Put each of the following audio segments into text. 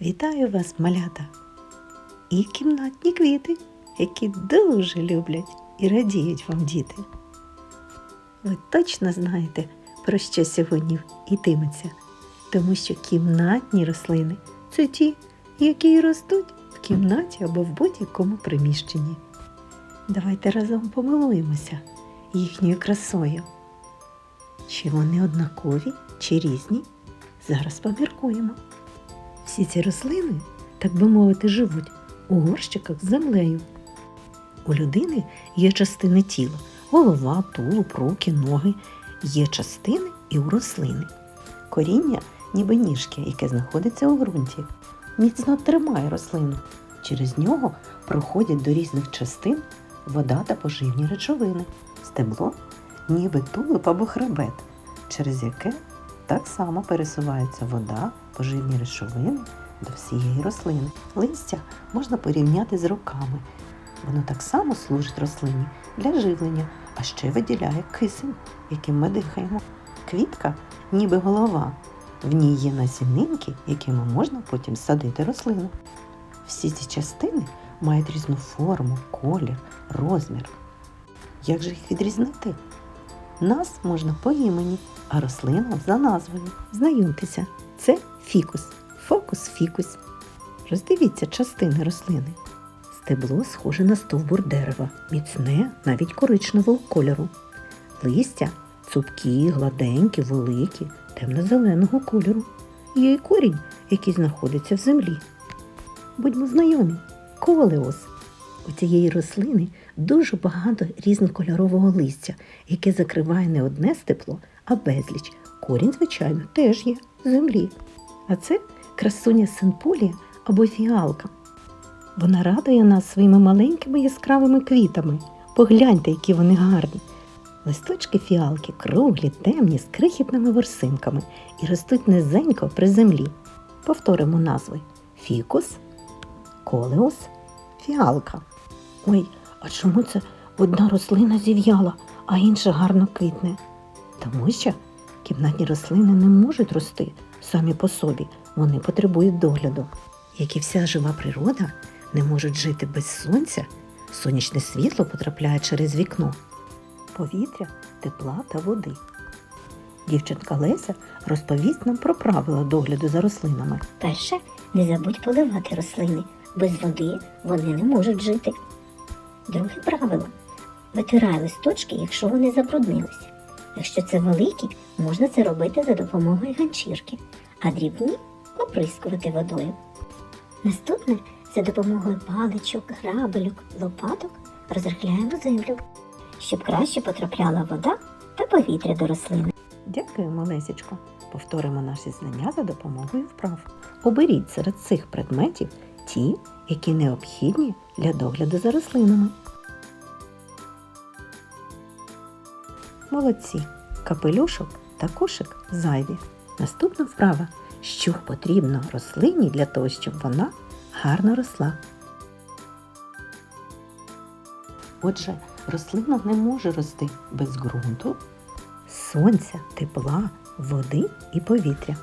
Вітаю вас, малята! І кімнатні квіти, які дуже люблять і радіють вам діти. Ви точно знаєте, про що сьогодні йтиметься, тому що кімнатні рослини це ті, які ростуть в кімнаті або в будь-якому приміщенні. Давайте разом помилуємося їхньою красою. Чи вони однакові, чи різні? Зараз поміркуємо. Всі ці рослини, так би мовити, живуть у горщиках з землею. У людини є частини тіла голова, тулуб, руки, ноги. Є частини і у рослини. Коріння, ніби ніжки, яке знаходиться у ґрунті, міцно тримає рослину. Через нього проходять до різних частин вода та поживні речовини. Стебло, ніби тулуб або хребет, через яке так само пересувається вода, поживні речовини до всієї рослини. Листя можна порівняти з руками. Воно так само служить рослині для живлення, а ще виділяє кисень, яким ми дихаємо. Квітка, ніби голова. В ній є насінинки, якими можна потім садити рослину. Всі ці частини мають різну форму, колір, розмір. Як же їх відрізнити? Нас можна по імені, а рослину за назвою. Знайомтеся, це фікус, фокус фікус. Роздивіться частини рослини. Стебло схоже на стовбур дерева, міцне, навіть коричневого кольору. Листя цупкі, гладенькі, великі, темно-зеленого кольору. Є й корінь, який знаходиться в землі. Будьмо знайомі, колеос. У цієї рослини дуже багато різнокольорового листя, яке закриває не одне степло, а безліч. Корінь, звичайно, теж є в землі. А це красуня синполія або фіалка. Вона радує нас своїми маленькими яскравими квітами. Погляньте, які вони гарні. Листочки фіалки круглі, темні, з крихітними ворсинками і ростуть низенько при землі. Повторимо назви: фікус, колеус, фіалка. Ой, а чому це одна рослина зів'яла, а інша гарно квітне? Тому що кімнатні рослини не можуть рости самі по собі, вони потребують догляду. Як і вся жива природа, не можуть жити без сонця, сонячне світло потрапляє через вікно, повітря, тепла та води. Дівчинка Леся розповість нам про правила догляду за рослинами. Перше, не забудь поливати рослини. Без води вони не можуть жити. Друге правило. Витирай листочки, якщо вони забруднилися. Якщо це великі, можна це робити за допомогою ганчірки, а дрібні оприскувати водою. Наступне за допомогою паличок, грабелюк, лопаток розрихляємо землю, щоб краще потрапляла вода та повітря до рослини. Дякуємо, Лесічко. Повторимо наші знання за допомогою вправ. Оберіть серед цих предметів ті, які необхідні для догляду за рослинами. Молодці. Капелюшок та кошик зайві. Наступна вправа. Що потрібно рослині для того, щоб вона гарно росла. Отже, рослина не може рости без ґрунту, сонця, тепла, води і повітря.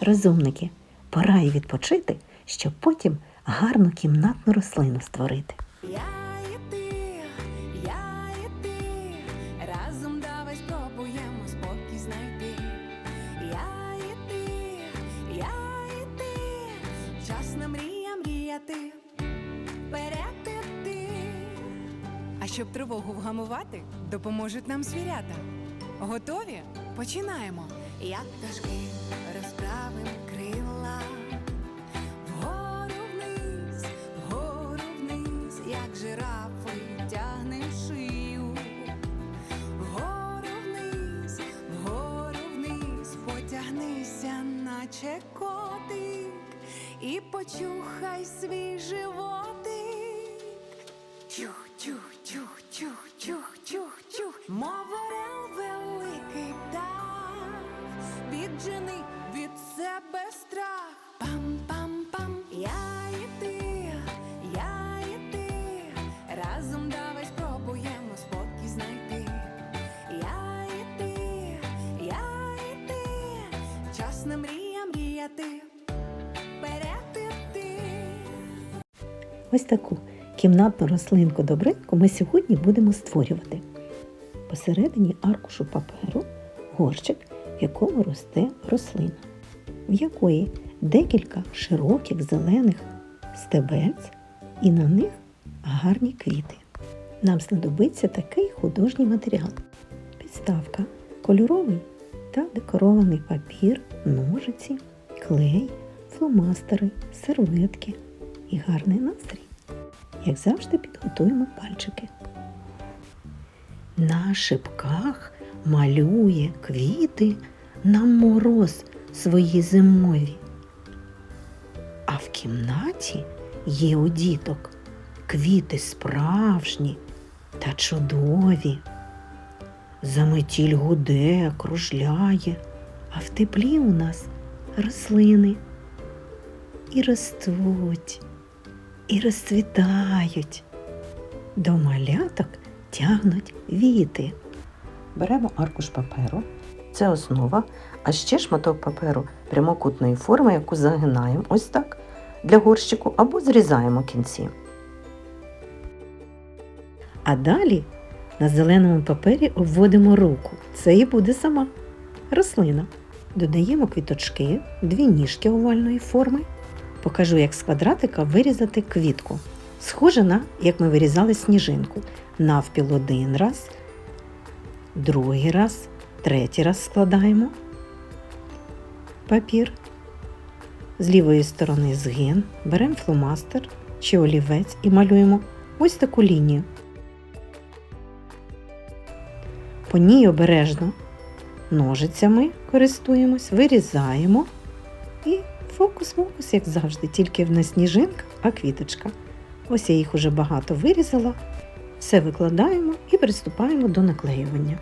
Розумники, пора й відпочити, щоб потім гарну кімнатну рослину створити. Я і ти, я і ти, разом давай спробуємо спокій знайти. Я і ти, я і ти, час мрія мріяти, вперед. А щоб тривогу вгамувати, допоможуть нам звірята. Готові? Починаємо. Як пташки розправим жирафи тягнем шию. Вгору вниз, вгору вниз, потягнися, наче котик, і почухай свій животик. Чух, чух, чух, чух, чух, на мрія мріяти. Вперед Ось таку кімнатну рослинку добринку ми сьогодні будемо створювати. Посередині аркушу паперу горщик, в якому росте рослина, в якої декілька широких зелених стебельць і на них гарні квіти. Нам знадобиться такий художній матеріал: підставка, кольоровий та декорований папір, ножиці, клей, фломастери, серветки і гарний настрій. Як завжди, підготуємо пальчики. На шипках малює квіти на мороз свої зимові. А в кімнаті є у діток квіти справжні та чудові. Заметіль гуде, кружляє, а в теплі у нас рослини і ростуть, і розцвітають. До маляток тягнуть віти. Беремо аркуш паперу, це основа, а ще шматок паперу прямокутної форми, яку загинаємо ось так для горщику або зрізаємо кінці. А далі на зеленому папері обводимо руку. Це і буде сама рослина. Додаємо квіточки, дві ніжки овальної форми. Покажу, як з квадратика вирізати квітку. Схоже на, як ми вирізали сніжинку. Навпіл один раз, другий раз, третій раз складаємо папір. З лівої сторони згин, беремо фломастер чи олівець і малюємо ось таку лінію. По ній обережно ножицями користуємось, вирізаємо і фокус-фокус, як завжди, тільки в не сніжинка, а квіточка. Ось я їх уже багато вирізала. Все викладаємо і приступаємо до наклеювання.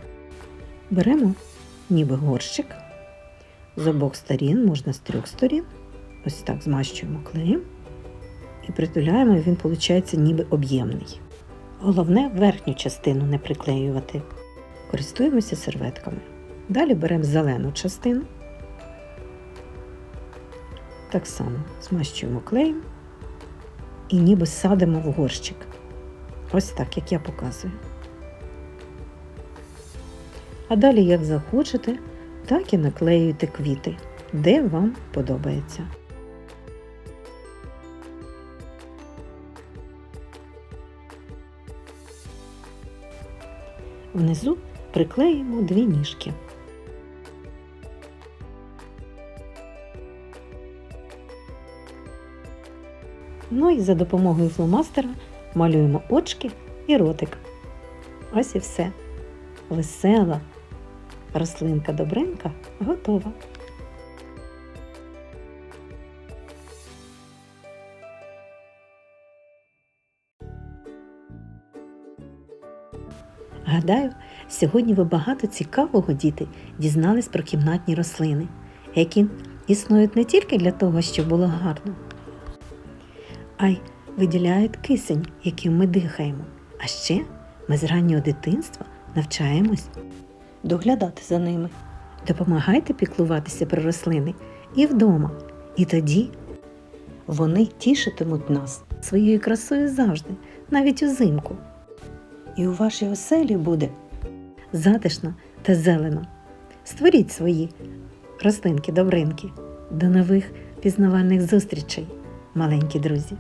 Беремо ніби горщик з обох сторін, можна з трьох сторін. Ось так змащуємо клеєм і притуляємо, і він виходить ніби об'ємний. Головне верхню частину не приклеювати. Користуємося серветками. Далі беремо зелену частину. Так само змащуємо клеєм і ніби садимо в горщик. Ось так, як я показую. А далі, як захочете, так і наклеюйте квіти, де вам подобається. Внизу приклеїмо дві ніжки. Ну і за допомогою фломастера малюємо очки і ротик. Ось і все. Весела рослинка добренька готова. Гадаю, сьогодні ви багато цікавого діти дізнались про кімнатні рослини, які існують не тільки для того, щоб було гарно, а й виділяють кисень, яким ми дихаємо. А ще ми з раннього дитинства навчаємось доглядати за ними. Допомагайте піклуватися про рослини і вдома. І тоді вони тішитимуть нас своєю красою завжди, навіть узимку. І у вашій оселі буде затишно та зелено. Створіть свої рослинки-добринки. До нових пізнавальних зустрічей, маленькі друзі!